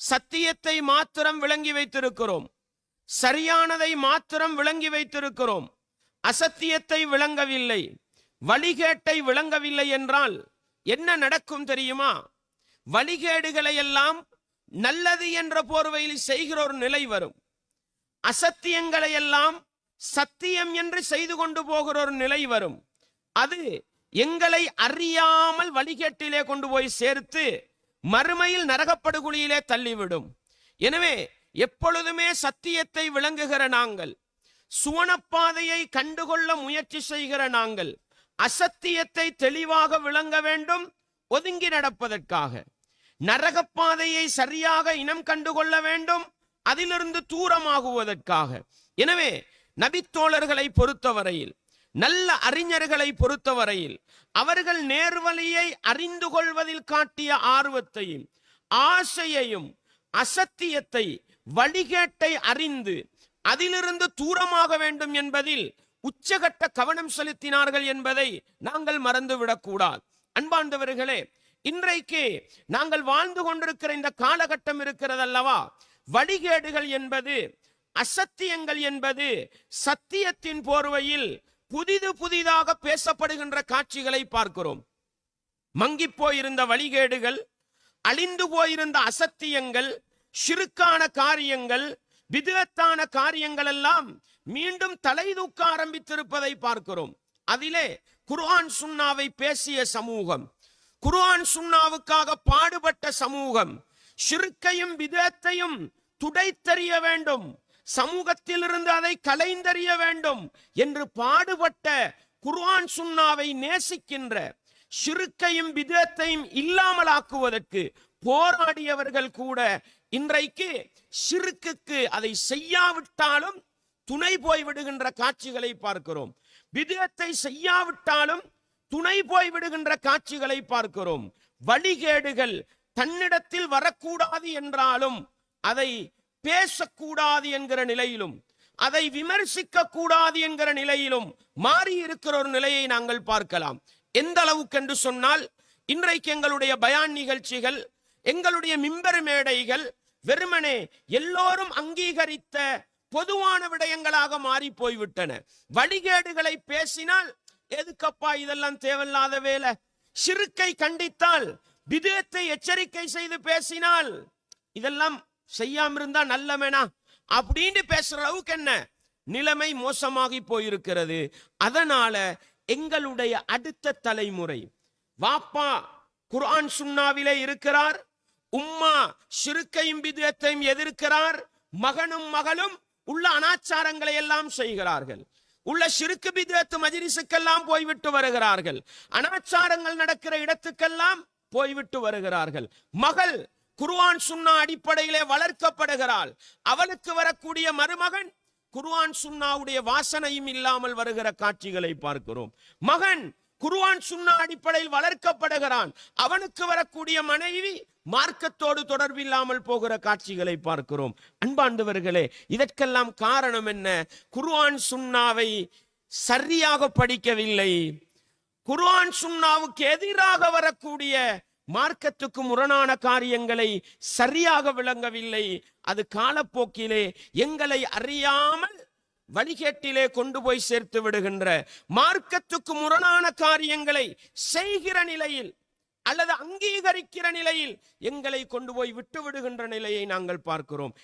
சத்தியத்தை மாத்திரம் விளங்கி வைத்திருக்கிறோம். சரியானதை மாத்திரம் விளங்கி வைத்திருக்கிறோம். அசத்தியத்தை விளங்கவில்லை. வழிகேட்டை விளங்கவில்லை என்றால் என்ன நடக்கும் தெரியுமா? வழிகேடுகளை எல்லாம் நல்லது என்ற போர்வையில் செய்கிற ஒரு நிலை வரும். அசத்தியங்களை எல்லாம் சத்தியம் என்று செய்து கொண்டு போகிற ஒரு நிலை வரும். அது எங்களை அறியாமல் வழிகேட்டிலே கொண்டு போய் சேர்த்து மறுமையில் நரகப்படுகுழியிலே தள்ளிவிடும். எனவே எப்பொழுதுமே சத்தியத்தை விளங்குகிற நாங்கள் சுவனப்பாதையை கண்டுகொள்ள முயற்சி செய்கிற நாங்கள் அசத்தியத்தை தெளிவாக விளங்க வேண்டும் ஒதுங்கி நடப்பதற்காக. நரகப்பாதையை சரியாக இனம் கண்டுகொள்ள வேண்டும் அதிலிருந்து தூரமாகுவதற்காக. எனவே நபித்தோழர்களை பொறுத்தவரையில் நல்ல அறிஞர்களை பொறுத்தவரையில் அவர்கள் நேர்வழியை அறிந்து கொள்வதில் காட்டிய ஆர்வத்தையும் ஆசையையும் அசத்தியத்தை வழிகேட்டை அறிந்து அதிலிருந்து தூரமாக வேண்டும் என்பதில் உச்சகட்ட கவனம் செலுத்தினார்கள் என்பதை நாங்கள் மறந்துவிடக்கூடாது அன்பாண்டவர்களே இன்றைக்கு நாங்கள் வாழ்ந்து கொண்டிருக்கிற இந்த காலகட்டம் இருக்கிறதல்லவா? வழிகேடுகள் என்பது அசத்தியங்கள் என்பது சத்தியத்தின் போர்வையில் புதிது புதிதாக பேசப்படுகின்ற காட்சிகளை பார்க்கிறோம். மங்கிப் போயிருந்த வழிகேடுகள் அழிந்து போயிருந்த அசத்தியங்கள் சிறுக்கான காரியங்கள் விதத்தான காரியங்கள் எல்லாம் மீண்டும் தலை தூக்க ஆரம்பித்திருப்பதை பார்க்கிறோம். அதிலே குர்ஆன் சுன்னாவை பேசிய சமூகம் குர்ஆன் சுன்னாவுக்காக பாடுபட்ட சமூகம் சிறுக்கையும் விதத்தையும் துடைத்தறிய வேண்டும். சமூகத்திலிருந்து அதை கலைந்தறிய வேண்டும் என்று பாடுபட்ட குர்ஆன் சுன்னாவை நேசிக்கின்ற சிறுக்கையும் விதத்தையும் இல்லாமலாக்குவதற்கு போராடியவர்கள் கூட இன்றைக்கு சிறுக்குக்கு அதை செய்யாவிட்டாலும் துணை போய் விடுகின்ற காட்சிகளை பார்க்கிறோம். விதத்தை செய்யாவிட்டாலும் துணை போய் விடுகின்ற காட்சிகளை பார்க்கிறோம். வழிகேடுகள் தன்னிடத்தில் வரக்கூடாது என்றாலும் அதை பேசக்கூடாது என்கிற நிலையிலும் அதை விமர்சிக்க கூடாது என்கிற நிலையிலும் மாறி இருக்கிற ஒரு நிலையை நாங்கள் பார்க்கலாம். எந்த அளவுக்கு என்று சொன்னால் இன்றைக்கு எங்களுடைய பயான் நிகழ்ச்சிகள் எங்களுடைய மிம்பர் மேடைகள் வெறுமனே எல்லோரும் அங்கீகரித்த பொதுவான விடயங்களாக மாறி போய்விட்டன. வழிகேடுகளை பேசினால் எதுக்கப்பா இதெல்லாம் தேவையில்லாத வேலை? சிறுக்கை கண்டித்தால் விதத்தை எச்சரிக்கை செய்து பேசினால் இதெல்லாம் செய்யாம இருந்தா நல்லமேனா அப்படின்னு பேசுற அளவுக்கு என்ன? நிலைமை மோசமாகி போயிருக்கிறது. அதனால எங்களுடைய அடுத்த தலைமுறை வாப்பா குர்ஆன் சுண்ணாவிலே இருக்கிறார் உம்மா சிறுக்கையும் விதத்தையும் எதிர்க்கிறார் மகனும் மகளும் உள்ள அனாச்சாரங்களை எல்லாம் செய்கிறார்கள். உள்ள சிறுக்கு பிதத்து மஜிரிசுக்கெல்லாம் போய்விட்டு வருகிறார்கள். அனாச்சாரங்கள் நடக்கிற இடத்துக்கெல்லாம் போய்விட்டு வருகிறார்கள். மகள் குர்ஆன் சுன்னா அடிப்படையிலே வளர்க்கப்படுகிறாள். அவளுக்கு வரக்கூடிய மருமகன் குர்ஆன் சுன்னாவுடைய வாசனையும் இல்லாமல் வருகிற காட்சிகளை பார்க்கிறோம். மகன் குர்ஆன் சுன்னா அடிப்படையில் வளர்க்கப்படுகிறான். அவனுக்கு வரக்கூடிய மனைவி மார்க்கத்தோடு தொடர்பில்லாமல் போகிற காட்சிகளை பார்க்கிறோம். அன்பாண்டவர்களே இதற்கெல்லாம் காரணம் என்ன? குர்ஆன் சுன்னாவை சரியாக படிக்கவில்லை. குர்ஆன் சுன்னாவுக்கு எதிராக வரக்கூடிய மார்க்கத்துக்கு முரணான காரியங்களை சரியாக விளங்கவில்லை. அது காலப்போக்கிலே எங்களை அறியாமல் வழிகேட்டிலே கொண்டு போய் சேர்த்து விடுகின்ற மார்க்கத்துக்கு முரணான காரியங்களை செய்கிற நிலையில் அல்லது அங்கீகரிக்கிற நிலையில் எங்களை கொண்டு போய் விட்டு விடுகின்ற நிலையை நாங்கள் பார்க்கிறோம்.